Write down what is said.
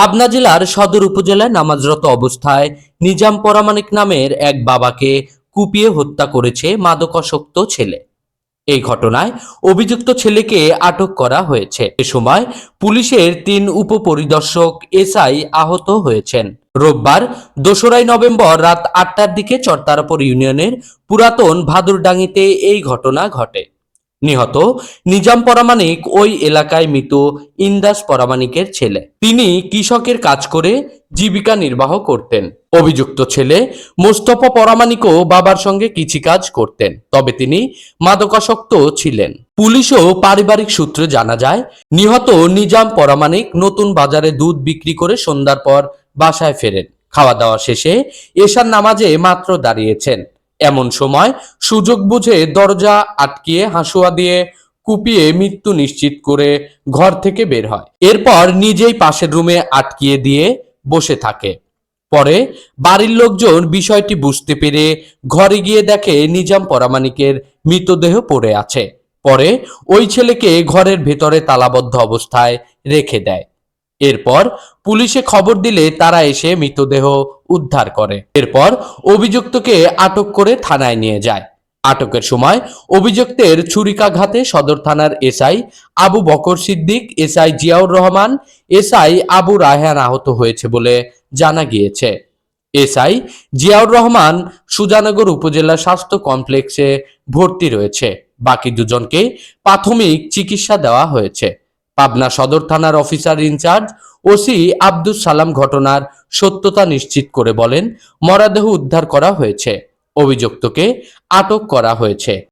পাবনা জেলার সদর উপজেলায় নামাজরত অবস্থায় নিজাম পরামানিক নামের এক বাবাকে কুপিয়ে হত্যা করেছে মাদকাসক্ত ছেলে। এই ঘটনায় অভিযুক্ত ছেলেকে আটক করা হয়েছে। এ সময় পুলিশের তিন উপপরিদর্শক এসআই আহত হয়েছেন। রোববার দোসরাই নভেম্বর রাত আটটার দিকে চরতারাপুর ইউনিয়নের পুরাতন ভাদুরডাঙ্গিতে এই ঘটনা ঘটে। নিহত নিজাম পরামানিক ওই এলাকায় মৃত ইন্দাস পরামানিকের ছেলে। তিনি কৃষকের কাজ করে জীবিকা নির্বাহ করতেন। অভিযুক্ত ছেলে মোস্তফা পরামানিকও বাবার সঙ্গে কৃষিকাজ করতেন, তবে তিনি মাদকাসক্ত ছিলেন। পুলিশ ও পারিবারিক সূত্রে জানা যায়, নিহত নিজাম পরামানিক নতুন বাজারে দুধ বিক্রি করে সন্ধ্যার পর বাসায় ফেরেন। খাওয়া দাওয়া শেষে এশার নামাজে মাত্র দাঁড়িয়েছেন। এমন সময় সুযোগ বুঝে দরজা আটকিয়ে হাসুয়া দিয়ে কুপিয়ে মৃত্যু নিশ্চিত করে ঘর থেকে বের হয়। এরপর নিজেই পাশের রুমে আটকিয়ে দিয়ে বসে থাকে। পরে বাড়ির লোকজন বিষয়টি বুঝতে পেরে ঘরে গিয়ে দেখে নিজাম পরামানিকের মৃতদেহ পড়ে আছে। পরে ওই ছেলেকে ঘরের ভেতরে তালাবদ্ধ অবস্থায় রেখে দেয়। এরপর পুলিশে খবর দিলে তারা এসে মৃতদেহ উদ্ধার করে। এরপর অভিযুক্তকে আটক করে থানায় নিয়ে যায়। আটকের সময় অভিযুক্তের ছুরিকাঘাতে সদর থানার SI Abu Bakar Siddique, SI Ziaur Rahman, SI Abu Raihan আহত হয়েছে বলে জানা গিয়েছে। এসআই জিয়াউর রহমান সুজানগর উপজেলা স্বাস্থ্য কমপ্লেক্সে ভর্তি রয়েছে। বাকি দুজনকে প্রাথমিক চিকিৎসা দেওয়া হয়েছে। পাবনা সদর থানার officer in charge OC Abdus Salam ঘটনার সত্যতা নিশ্চিত করে বলেন, মরাদেহ উদ্ধার করা হয়েছে। অভিযুক্তকে আটক করা হয়েছে।